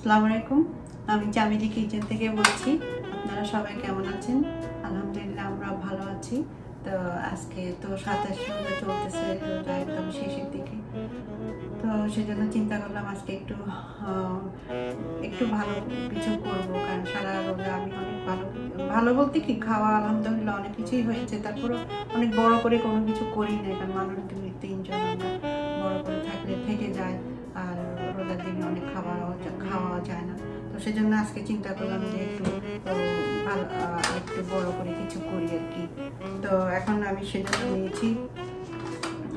আসসালামু আলাইকুম। আমি চামিলি কিচেন থেকে বলছি, আপনারা সবাই কেমন আছেন? আলহামদুলিল্লাহ আমরা ভালো আছি। তো আজকে তো সাতাশ রোজা চলতেছে একদম শেষের দিকে। তো সেজন্য চিন্তা করলাম আজকে একটু একটু ভালো কিছু করব, কারণ সারা রোজা আমি অনেক ভালো ভালো বলতে কি, খাওয়া আলহামদুলিল্লাহ অনেক কিছুই হয়েছে। তারপরে অনেক বড় করে কোনো কিছু করি না কারণ মানুষ তিনজন রোজার দিনে অনেক খাবার খাওয়া যায় না। তো সেজন্য আজকে চিন্তা করলাম যে একটু একটু বড় করে কিছু করি আর কি। তো এখন আমি সেজন্য নিয়েছি।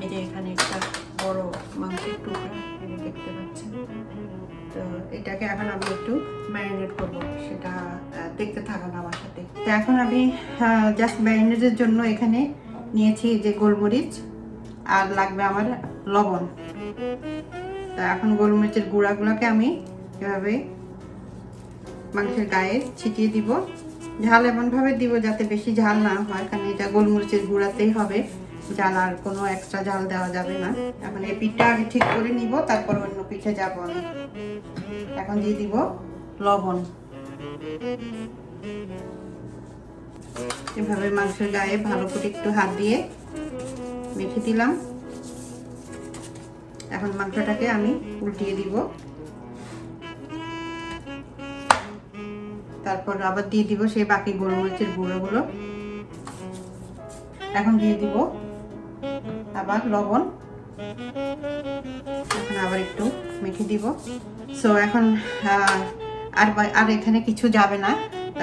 এই যে এখানে একটা বড় মাংসের টুকরা দেখতে পাচ্ছেন। তো এটাকে এখন আমি একটু ম্যারিনেট করব, সেটা দেখতে থাকুন আমার সাথে। তো এখন আমি জাস্ট ম্যারিনেটের জন্য এখানে নিয়েছি যে গোলমরিচ আর লাগবে আমার লবণ। তা এখন গোলমরিচের গুঁড়াগুলোকে আমি এভাবে মাংসের গায়ে ছিটিয়ে দিব। ঝাল এমনভাবে দিব যাতে বেশি ঝাল না হয়, কারণ এটা গোলমরিচের গুঁড়াতেই হবে। ঝাল আর কোনো এক্সট্রা ঝাল দেওয়া যাবে না। এখন এই পিঠটা আগে ঠিক করে নিব, তারপর অন্য পিঠে যাব আমি। এখন দিয়ে দিব লবণ। এভাবে মাংসের গায়ে ভালো করে একটু হাত দিয়ে মেখে দিলাম। এখন মাংসটাকে আমি উল্টিয়ে দিব। তারপর আবার দিয়ে দিব সেই বাকি গোলমরিচের গুঁড়োগুলো। এখন দিয়ে দিব আবার লবণ। এখন আবার একটু মেখে দিব। সো এখন আর আর এখানে কিছু যাবে না।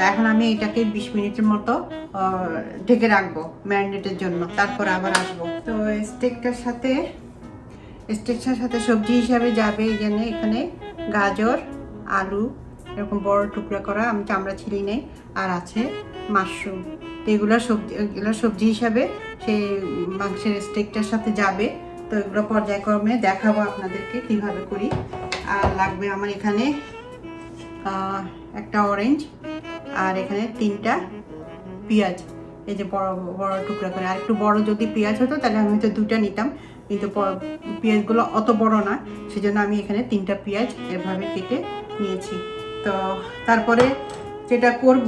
এখন আমি এটাকে বিশ মিনিটের মতো ঢেকে রাখব ম্যারিনেটের জন্য। তারপর আবার আসব। তো স্টেকটার সাথে স্টেকটার সাথে সবজি হিসাবে যাবে এখানে এখানে গাজর, আলু, এরকম বড় টুকরা করা, আমি চামড়া ছিলি নেই, আর আছে মাশরুম। তো এগুলো সবজি এগুলো সবজি হিসাবে সেই মাংসের স্টেকটার সাথে যাবে। তো এগুলো পর্যায়ক্রমে দেখাবো আপনাদেরকে কীভাবে করি। আর লাগবে আমার এখানে একটা অরেঞ্জ আর এখানে তিনটা পেঁয়াজ। এই যে বড় বড় টুকরা করে। আর একটু বড় যদি পেঁয়াজ হতো, তাহলে আমি হয়তো দুটা নিতাম। কিন্তু পেঁয়াজগুলো অত বড় না, সেজন্য আমি এখানে তিনটা পেঁয়াজ এভাবে কেটে নিয়েছি। তো তারপরে যেটা করব,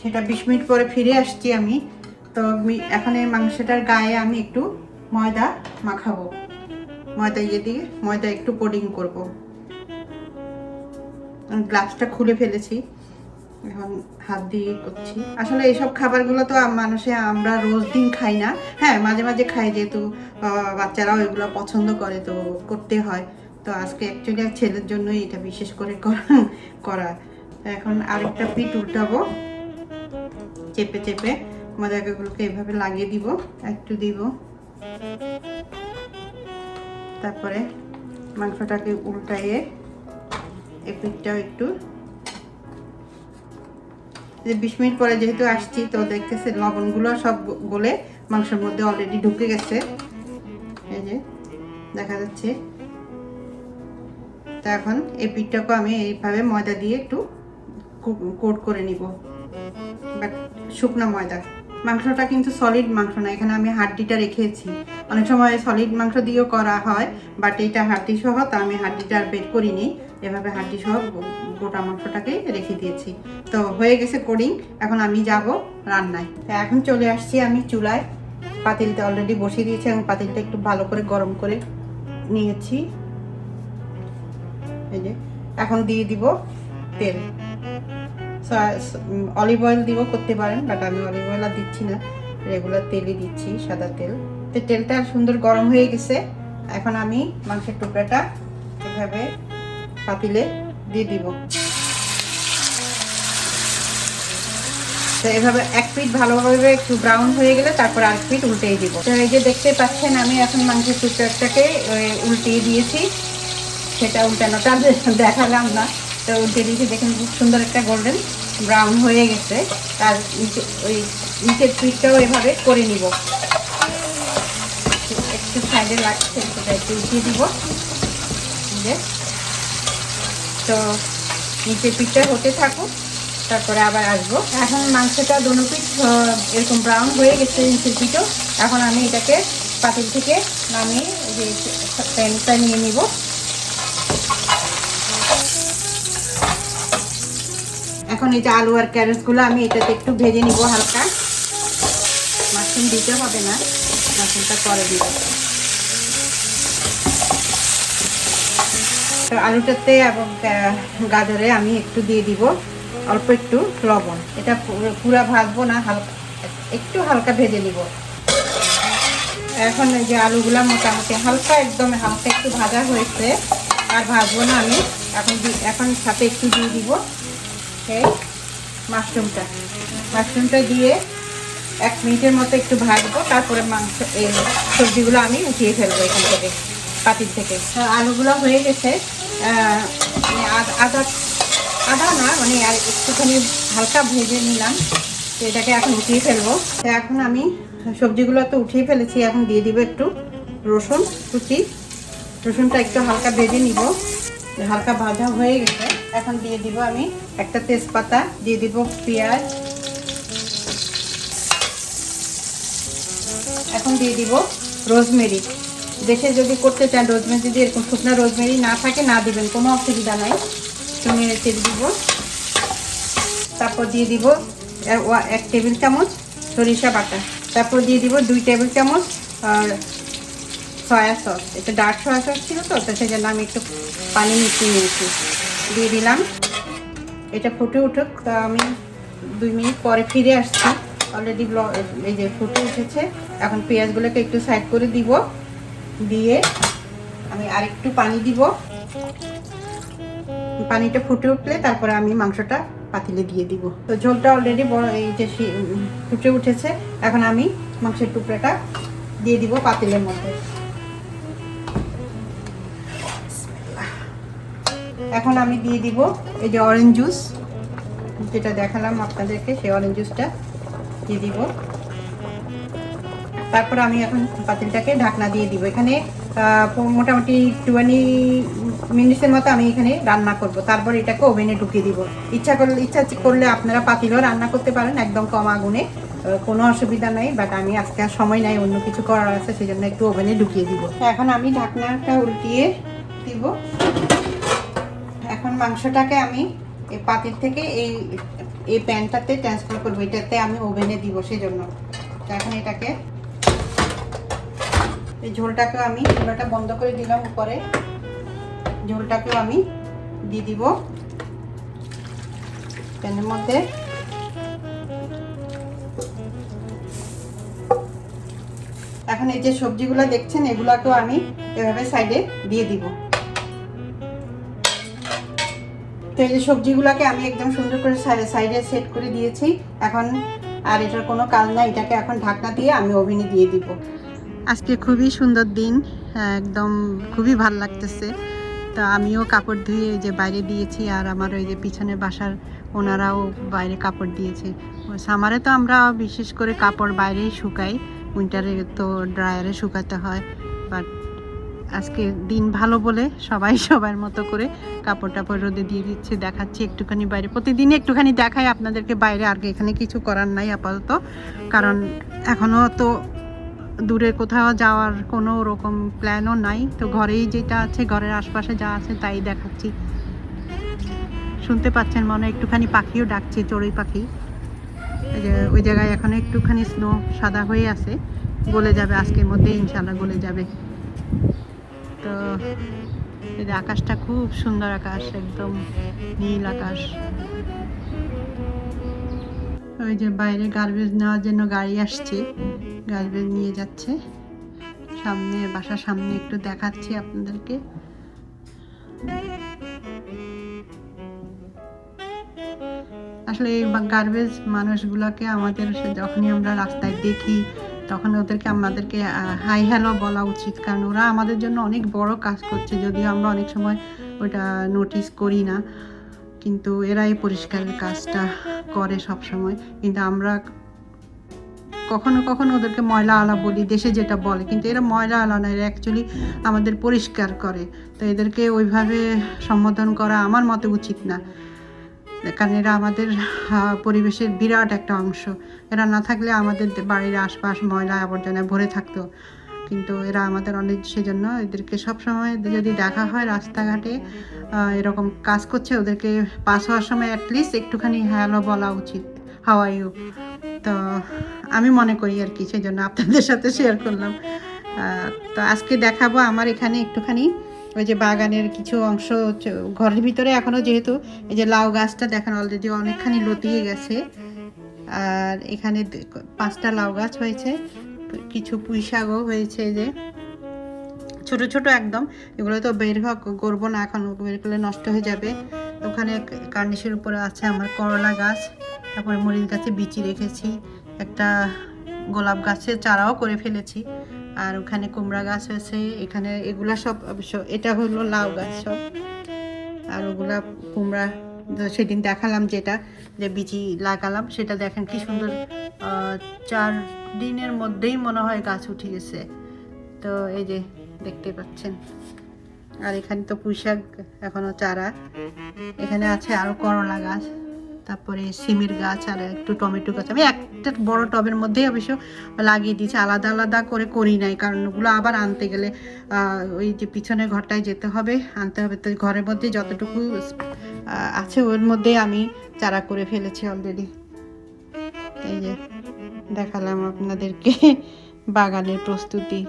সেটা বিশ মিনিট পরে ফিরে আসছি আমি। তো এখন এই মাংসটার গায়ে আমি একটু ময়দা মাখাবো। ময়দা ইয়ে দিয়ে, ময়দা একটু কোডিং করব। গ্লাভসটা খুলে ফেলেছি। এখন হাত দিয়ে করছি। আসলে এইসব খাবারগুলো তো মানুষে আমরা রোজ দিন খাই না। হ্যাঁ মাঝে মাঝে খাই যেহেতু বাচ্চারাও এগুলো পছন্দ করে, তো করতে হয়। তো আজকে অ্যাকচুয়ালি আর ছেলের জন্যই এটা বিশেষ করে করা- এখন আরেকটা পিঠ উল্টাবো। চেপে চেপে মজাগুলোকে এভাবে লাগিয়ে দিব, একটু দিব। তারপরে মাংসটাকে উল্টাইয়ে এই পিঠটাও একটু যে বিশ মিনিট পরে যেহেতু আসছি, তো দেখতেছি লবণগুলো সব গলে মাংসের মধ্যে অলরেডি ঢুকে গেছে। এই যে, দেখা যাচ্ছে। তা এখন এই পিঠটাকে আমি এইভাবে ময়দা দিয়ে একটু কোট করে নিব। বাট শুকনো ময়দা। মাংসটা কিন্তু সলিড মাংস না, এখানে আমি হাড্ডিটা রেখেছি। অনেক সময় সলিড মাংস দিয়েও করা হয় বাট এটা হাড্ডি সহ তা আমি হাড্ডিটা আর বের করিনি। এভাবে হাড্ডি সহ গোটা মাংসটাকে রেখে দিয়েছি। তো হয়ে গেছে কোডিং এখন আমি যাব রান্নায়। এখন চলে আসছি আমি চুলায়। পাতিলটা অলরেডি বসিয়ে দিয়েছি এবং পাতিলটা একটু ভালো করে গরম করে নিয়েছি। এই যে, এখন দিয়ে দিব তেল। অলিভ অয়েল দিব করতে পারেন বাট আমি অলিভ অয়েল আর দিচ্ছি না। রেগুলার তেলই দিচ্ছি, সাদা তেল। তো তেলটা সুন্দর গরম হয়ে গেছে। এখন আমি মাংসের টুকরাটা এভাবে পাতিলে দিয়ে দিব। তো এভাবে এক পিট ভালোভাবে একটু ব্রাউন হয়ে গেলে তারপর আরেক পিট উল্টেই দিব। তো এই যে দেখতে পাচ্ছেন, আমি এখন মাংসের টুকরাটাকে উল্টিয়ে দিয়েছি। সেটা উল্টানোটা দেখালাম না। তো উল্টে দিয়েছি, দেখেন খুব সুন্দর একটা গোল্ডেন ব্রাউন হয়ে গেছে, তার ওই নিচের পিঠটাও এভাবে করে নিব। একটু সাইডে লাগছে, সেটা একটু উঠিয়ে দিব। তো নিচের পিঠটা হতে থাকুক, তারপরে আবার আসব। এখন মাংসটা দোনো পিঠ এরকম ব্রাউন হয়ে গেছে নিচের পিঠও। এখন আমি এটাকে পাতিল থেকে নামিয়ে যে প্যানটা নিয়ে নিব। এখন এই যে আলু আর ক্যারেটগুলো আমি এটাতে একটু ভেজে নিব হালকা। মাশরুম দিতে হবে না, মাশরুমটা করে দিব। তো আলুটাতে এবং গাজরে আমি একটু দিয়ে দিব, অল্প একটু লবণ। এটা পুরো- ভাজবো না, হালকা, একটু হালকা ভেজে নিব। এখন যে আলুগুলা মোটামুটি হালকা একদম, হালকা একটু ভাজা হয়েছে, আর ভাজবো না আমি। এখন এখন সাথে একটু দিয়ে দিব। এই মাশরুমটা। মাশরুমটা দিয়ে এক মিনিটের মতো একটু ভাজবো, তারপরে মাংস, এই সবজিগুলো আমি উঠিয়ে ফেলব এখান থেকে, পাতিল থেকে। আলুগুলো হয়ে গেছে মানে আদ- আদা আদা না মানে আর একটুখানি হালকা ভেজে নিলাম তো এটাকে এখন উঠিয়ে ফেলব। তো এখন আমি সবজিগুলো তো উঠিয়ে ফেলেছি, এখন দিয়ে দিব একটু রসুন কুচি। রসুনটা একটু হালকা ভেজে নিব, হালকা ভাজা হয়ে গেছে, এখন দিয়ে দিব আমি একটা তেজপাতা, দিয়ে দিব পেঁয়াজ। এখন দিয়ে দিব রোজমেরি। দেখে যদি করতে চান রোজমেরি, যদি এরকম শুকনো রোজমেরি না থাকে, না দিবেন, কোনো অসুবিধা নাই। নেড়ে চেড়ে দিব। তারপর দিয়ে দিব এক টেবিল চামচ সরিষা বাটা। তারপর দিয়ে দিব দুই টেবিল চামচ সয়া সস। এটা ডার্ক সয়া সস ছিল তো তো সেই জন্য আমি একটু পানি মিশিয়ে নিয়েছি। দিয়ে দিলাম। এটা ফুটে উঠুক, তা আমি দুই মিনিট পরে ফিরে আসছি। অলরেডি এই যে ফুটে উঠেছে, এখন পেঁয়াজগুলোকে একটু সাইড করে দিব। দিয়ে আমি আরেকটু পানি দিব। পানিটা ফুটে উঠলে তারপরে আমি মাংসটা পাতিলে দিয়ে দিব। তো ঝোলটা অলরেডি বড় এই যে ফুটে উঠেছে, এখন আমি মাংসের টুকরাটা দিয়ে দিব পাতিলের মধ্যে। এখন আমি দিয়ে দিব এই যে অরেঞ্জ জুস যেটা দেখালাম আপনাদেরকে, সেই অরেঞ্জ জুসটা দিয়ে দিব। তারপর আমি এখন পাতিলটাকে ঢাকনা দিয়ে দিব। এখানে মোটামুটি টোয়েন্টি মিনিটসের মতো আমি এখানে রান্না করব। তারপর এটাকে ওভেনে ঢুকিয়ে দিব। ইচ্ছা করলে ইচ্ছা করলে আপনারা পাতিলেও রান্না করতে পারেন, একদম কম আগুনে। কোনো অসুবিধা নাই, বাট আমি আজকে আর সময় নাই, অন্য কিছু করার আছে সেই জন্য একটু ওভেনে ঢুকিয়ে দিব। এখন আমি ঢাকনাটা উল্টিয়ে দিব। মাংসটাকে আমি এই পাতিল থেকে এই এই প্যানটাতে ট্রান্সফার করব। এটাতে আমি ওভেনে দিব সেই জন্য এখন এটাকে এই ঝোলটাকেও আমি চুলাটা বন্ধ করে দিলাম উপরে। ঝোলটাকেও আমি দিয়ে দিব। প্যানের মধ্যে। এখন এই যে সবজিগুলো দেখছেন, এগুলাকেও আমি এভাবে সাইডে দিয়ে দিব। তো এই যে সবজিগুলোকে আমি একদম সুন্দর করে সাইডে সেট করে দিয়েছি। এখন আর এটার কোনো কাজ নাই এটাকে এখন ঢাকনা দিয়ে আমি ওভেনে দিয়ে দিব। আজকে খুবই সুন্দর দিন হ্যাঁ, একদম খুবই ভালো লাগতেছে। তো আমিও কাপড় ধুয়ে এই যে বাইরে দিয়েছি আর আমার ওই যে পিছনে বাসার ওনারাও বাইরে কাপড় দিয়েছে। সামারে তো আমরা বিশেষ করে কাপড় বাইরেই শুকাই উইন্টারে তো ড্রায়ারে শুকাতে হয় বাট আজকে দিন ভালো বলে সবাই সবার মতো করে কাপড় টাপড় রোদে দিয়ে দিচ্ছে, দেখাচ্ছি একটুখানি বাইরে। প্রতিদিনই একটুখানি দেখাই আপনাদেরকে বাইরে, আর এখানে কিছু করার নাই আপাতত। কারণ এখনও তো দূরে কোথাও যাওয়ার কোনো রকম প্ল্যানও নাই। তো ঘরেই যেটা আছে, ঘরের আশপাশে যা আছে তাই দেখাচ্ছি। শুনতে পাচ্ছেন মনে একটুখানি পাখিও ডাকছে, চড়ুই পাখি। ওই জায়গায় এখন একটুখানি স্নো সাদা হয়ে আছে। গলে যাবে, আজকের মধ্যে ইনশাল্লাহ গলে যাবে। তো আকাশটা খুব সুন্দর আকাশ, একদম নীল আকাশ। ওই যে বাইরে গার্বেজ নেওয়ার জন্য গাড়ি আসছে গার্বেজ নিয়ে যাচ্ছে। সামনে, বাসার সামনে একটু দেখাচ্ছি আপনাদেরকে। আসলে এই গার্বেজ মানুষগুলোকে আমাদের যখনই আমরা রাস্তায় দেখি তখন ওদেরকে আমাদেরকে হাই হ্যালো বলা উচিত। কারণ ওরা আমাদের জন্য অনেক বড় কাজ করছে, যদিও আমরা অনেক সময় ওটা নোটিস করি না। কিন্তু এরাই পরিষ্কারের কাজটা করে সব সময়। কিন্তু আমরা কখনো কখনো ওদেরকে ময়লা আলা বলি, দেশে যেটা বলে। কিন্তু এরা ময়লা আলা না, এরা অ্যাকচুয়ালি আমাদের পরিষ্কার করে। তো এদেরকে ওইভাবে সম্বোধন করা আমার মতে উচিত না। কারণ এরা আমাদের পরিবেশের বিরাট একটা অংশ। এরা না থাকলে আমাদের বাড়ির আশপাশ ময়লা আবর্জনায় ভরে থাকতো। কিন্তু এরা আমাদের অনেক, সেজন্য এদেরকে সবসময় যদি দেখা হয় রাস্তাঘাটে এরকম কাজ করছে, ওদেরকে পাস হওয়ার সময় অ্যাটলিস্ট একটুখানি হ্যালো বলা উচিত হাও আর তো আমি মনে করি আর কি সেই জন্য আপনাদের সাথে শেয়ার করলাম। তো আজকে দেখাবো আমার এখানে একটুখানি। ওই যে বাগানের কিছু অংশ ঘরের ভিতরে এখনও যেহেতু এই যে লাউ গাছটা দেখেন অলরেডি অনেকখানি লতিয়ে গেছে। আর এখানে পাঁচটা লাউ গাছ হয়েছে, কিছু পুঁই শাকও হয়েছে যে। ছোট ছোট একদম, এগুলো তো বের হওয়া করব না এখন, বের করলে নষ্ট হয়ে যাবে। ওখানে কার্নিশের উপরে আছে আমার করলা গাছ, তারপরে মরিচ গাছে বিচি রেখেছি, একটা গোলাপ গাছের চারাও করে ফেলেছি। আর ওখানে কুমড়া গাছ হয়েছে এখানে এগুলা সব অবশ্য এটা হলো লাউ গাছ সব। আর ওগুলা কুমড়া সেদিন দেখালাম যেটা, যে বিচি লাগালাম, সেটা দেখেন কি সুন্দর চার দিনের মধ্যেই মনে হয় গাছ উঠে গেছে। তো এই যে দেখতে পাচ্ছেন। আর এখানে তো পুঁইশাক এখনও চারা। এখানে আছে আরও করলা গাছ, তারপরে সিমের গাছ, আর একটু টমেটো গাছ। আমি একটা বড় টবের মধ্যেই অবশ্য লাগিয়ে দিয়েছি। আলাদা আলাদা করে করি নাই, কারণ ওগুলো আবার আনতে গেলে ওই যে পিছনের ঘরটায় যেতে হবে, আনতে হবে। তো ঘরের মধ্যে যতটুকু আছে ওর মধ্যে আমি চারা করে ফেলেছি অলরেডি এই যে দেখালাম আপনাদেরকে বাগানের প্রস্তুতি।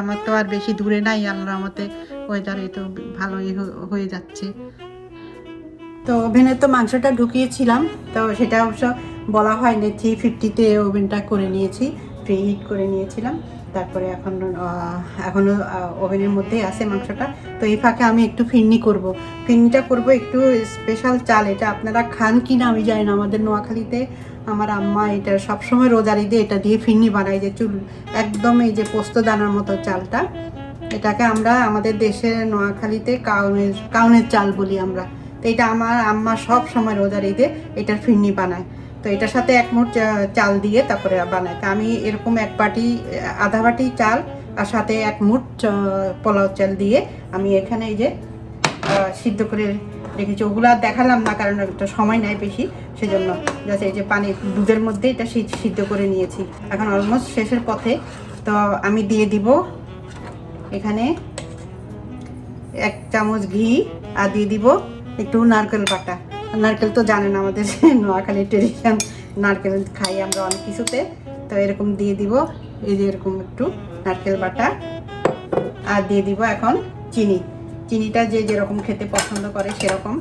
আমার তো আর বেশি দূরে নাই, আল্লাহর মতে ওয়েদারে তো ভালোই হয়ে যাচ্ছে। তো ওভেনে তো মাংসটা ঢুকিয়েছিলাম, তো সেটা অবশ্য বলা হয়নি থ্রি ফিফটিতে ওভেনটা করে নিয়েছি প্রি হিট করে নিয়েছিলাম, তারপরে এখন এখনও ওভেনের মধ্যেই আছে মাংসটা, তো এই ফাঁকে আমি একটু ফিরনি করব। ফিরনিটা করব একটু স্পেশাল চাল, এটা আপনারা খান কি না আমি জানি না, আমাদের নোয়াখালীতে আমার আম্মা এটা সবসময় রোজার ঈদে এটা দিয়ে ফিরনি বানায় যে চুল, একদম এই যে পোস্ত দানার মতো চালটা, এটাকে আমরা আমাদের দেশের নোয়াখালীতে কাউনের কাউনের চাল বলি আমরা। এটা আমার আম্মা সব সময় রোজার ঈদে এটার ফিরনি বানায়। তো এটার সাথে এক মুঠ চাল দিয়ে তারপরে বানায়। তো আমি এরকম এক বাটি আধা বাটি চাল আর সাথে এক মুঠ পোলাও চাল দিয়ে আমি এখানে এই যে সিদ্ধ করে রেখেছি। ওগুলো আর দেখালাম না, কারণ একটা সময় নেয় বেশি, সেজন্য জাস্ট এই যে পানি, দুধের মধ্যে এটা সিদ্ধ করে নিয়েছি। এখন অলমোস্ট শেষের পথে, তো আমি দিয়ে দিব এখানে এক চামচ ঘি আর দিয়ে দিব একটু নারকেল বাটা। নারকেল তো জানেন আমাদের নোয়াখালী ট্রেডিশন, নারকেল খাই আমরা অনেক কিছুতে। তো এরকম দিয়ে দিব, এই যে এরকম একটু নারকেল বাটা। আর দিয়ে দিব এখন চিনি। চিনিটা যে যেরকম খেতে পছন্দ করে সেরকম।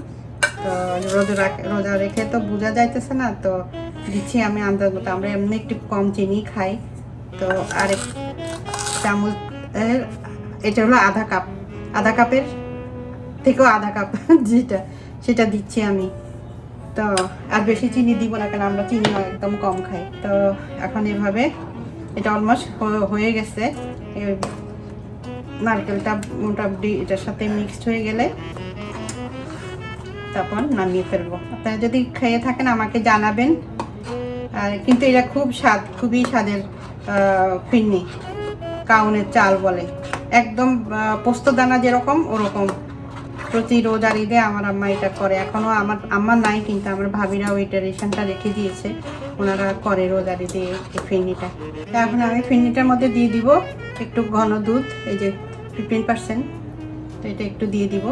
তো রোজা রাখ- রোজা রেখে তো বোঝা যাইতেছে না, তো দিচ্ছি আমি আন্দাজ মতো। আমরা এমনি একটু কম চিনি খাই। তো আর চামচ এটা হলো আধা কাপ। আধা কাপের থেকেও আধা কাপ যেটা সেটা দিচ্ছি আমি। তো আর বেশি চিনি দিব না কারণ আমরা চিনি একদম কম খাই। তো এখন এভাবে এটা অলমোস্ট হয়ে গেছে। নারকেলটা মোটামুটি এটার সাথে মিক্সড হয়ে গেলে তারপর নামিয়ে ফেলব। আপনারা যদি খেয়ে থাকেন আমাকে জানাবেন। আর কিন্তু এটা খুব স্বাদ খুবই স্বাদের ফিরনি কাউনের চাল বলে। একদম আহ, পোস্তদানা যেরকম ওরকম। প্রতি রোজার ঈদে আমার আম্মা এটা করে। এখনও আমার আম্মা নাই, কিন্তু আমার ভাবিরা ওই ট্রেডিশনটা রেখে দিয়েছে। ওনারা করে রোজার ঈদে এই ফিরনিটা। এখন আমি ফিরনিটার মধ্যে দিয়ে দিব একটু ঘন দুধ, এই যে ফিফটিন পার্সেন্ট তো এটা একটু দিয়ে দিব।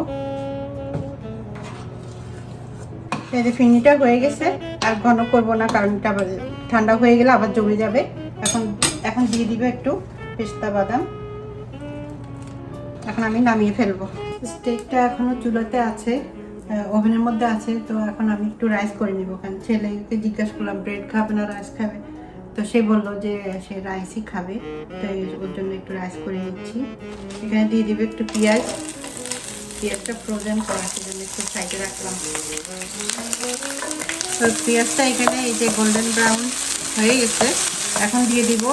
এই যে ফিরনিটা হয়ে গেছে, আর ঘন করব না, কারণ এটা ঠান্ডা হয়ে গেলে আবার জমে যাবে। এখন এখন দিয়ে দিব একটু পেস্তা বাদাম। এখন আমি নামিয়ে ফেলব। স্টেকটা এখনও চুলাতে আছে ওভেনের মধ্যে আছে, তো এখন আমি একটু রাইস করে নিব। কারণ ছেলেকে জিজ্ঞাসা করলাম ব্রেড খাবে না রাইস খাবে? তো সে বলল যে, সে রাইসই খাবে। তো ওর জন্য একটু রাইস করে নিচ্ছি। এখানে দিয়ে দিব একটু পেঁয়াজ। পেঁয়াজটা ফ্রোজেন করা, সেজন্য একটু সাইডে রাখলাম। তো পেঁয়াজটা এখানে এই যে গোল্ডেন ব্রাউন হয়ে গেছে। এখন দিয়ে দিব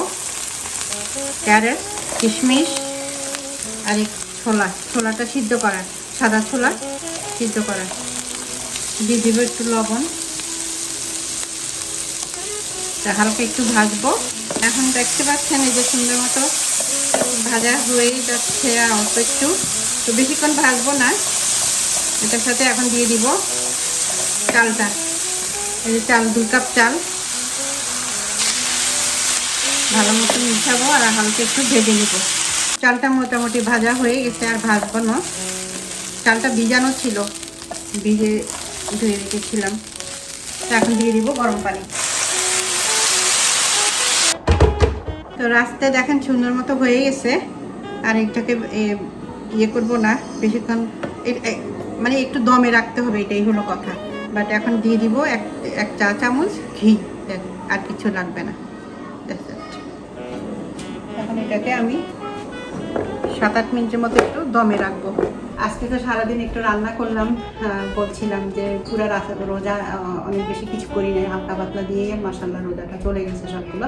ক্যারেট কিশমিশ, আর ছোলা, ছোলাটা সিদ্ধ করা সাদা ছোলা সিদ্ধ করা দিয়ে দিব একটু লবণ। হালকা একটু ভাজবো। এখন দেখতে পাচ্ছেন এই যে সুন্দর মতো ভাজা হয়েই যাচ্ছে অল্প একটু। তো বেশিক্ষণ ভাজবো না। এটার সাথে এখন দিয়ে দিব চালটা। এই যে চাল দু কাপ চাল। ভালো মতো মিশাবো আর হালকা একটু ভেজে নেব। চালটা মোটামুটি ভাজা হয়ে গেছে আর ভাজবো না। চালটা ভিজানো ছিল, ভিজে ধুয়ে রেখেছিলাম। এখন দিয়ে দিব গরম পানি। তো রাস্তায় দেখেন সুন্দর মতো হয়ে গেছে। আর এটাকে ইয়ে করব না, বেশিক্ষণ মানে একটু দমে রাখতে হবে, এটাই হলো কথা। বাট এখন দিয়ে দিব এক এক চা চামচ ঘি। আর কিছু লাগবে না। এখন এটাকে আমি সাত আট মিনিটের মতো একটু দমে রাখব। আজকে তো সারাদিন একটু রান্না করলাম বলছিলাম যে পুরো রাস্তা রোজা অনেক বেশি কিছু করি নাই হালকা পাতলা দিয়ে মাসাল্লাহ রোজাটা চলে গেছে সবগুলো।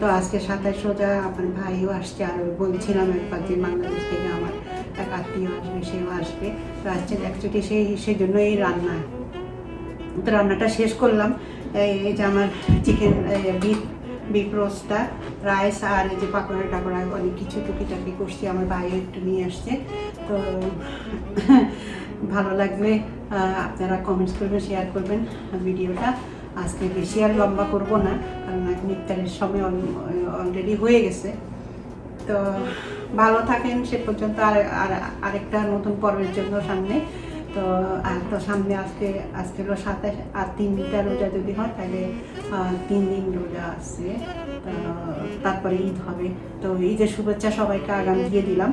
তো আজকে সাতাশ রোজা, আমার ভাইও আসছে, আর বলছিলাম একবার যে বাংলাদেশ থেকে আমার এক আত্মীয় আসবে, সেও আসবে। তো আজকে অ্যাকচুয়ালি সেই সেই জন্য এই রান্না। তো রান্নাটা শেষ করলাম। এই যে আমার চিকেন বিফ বিফ রোস্টটা রাইস আর এই যে পাকোড়া টাকোড়া, অনেক কিছু টুকিটাকি করছি, আমার ভাই একটু নিয়ে আসছে। তো ভালো লাগলে আপনারা কমেন্টস করবেন শেয়ার করবেন ভিডিওটা। আজকে বেশি আর লম্বা করব না, কারণ এখন ইফতারের সময় অলরেডি হয়ে গেছে। তো ভালো থাকেন, সে পর্যন্ত আর, আরেকটা নতুন পর্বের জন্য সামনে। তো, আর তো সামনে আজকে আজকে হলো সাতাশ, আর তিনটা রোজা যদি হয়, তাহলে তিন দিন রোজা আসছে তারপরে ঈদ হবে। তো ঈদের শুভেচ্ছা সবাইকে আগাম দিয়ে দিলাম।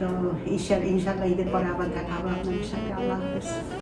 তো ঈশ্বর ইনশাল্লাহ ঈদের পরে আবার দেখা হবে আপনাদের সাথে। আল্লাহ হাফেজ।